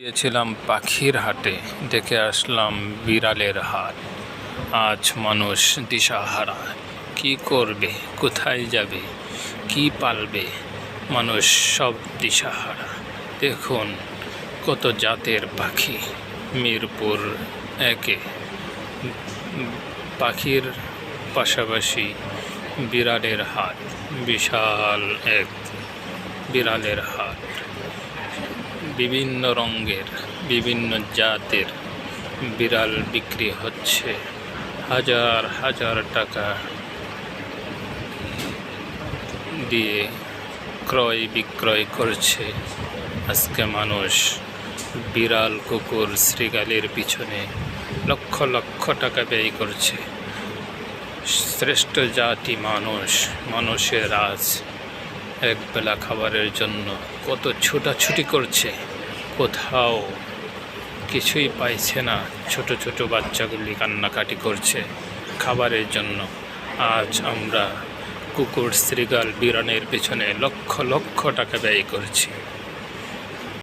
গিয়েছিলাম পাখির হাটে, দেখে আসলাম বিড়ালের হাট। আজ মানুষ দিশাহারা। কি করবে? কোথায় যাবে? কি পালবে? মানুষ সব দিশাহারা। দেখুন কত জাতের পাখি। মিরপুর একে। পাখির পাশাপাশি বিড়ালের হাট। বিশাল এক বিড়ালের হাট। বিভিন্ন রঙের, বিভিন্ন জাতের বিড়াল বিক্রি হচ্ছে। হাজার হাজার টাকা দিয়ে ক্রয় বিক্রয় করছে আজকে মানুষ। বিড়াল, কুকুর, শ্রীগালের পিছনে লক্ষ লক্ষ টাকা ব্যয় করছে। শ্রেষ্ঠ জাতি মানুষ, মানুষের আজ একবেলা খাবারের জন্য কত ছুটাছুটি করছে। কোথাও কিছুই পাইছে না। ছোট ছোট বাচ্চাগুলি কান্নাকাটি করছে খাবারের জন্য। আজ আমরা কুকুর শ্রীগাল বিরানের পেছনে লক্ষ লক্ষ টাকা ব্যয় করছি।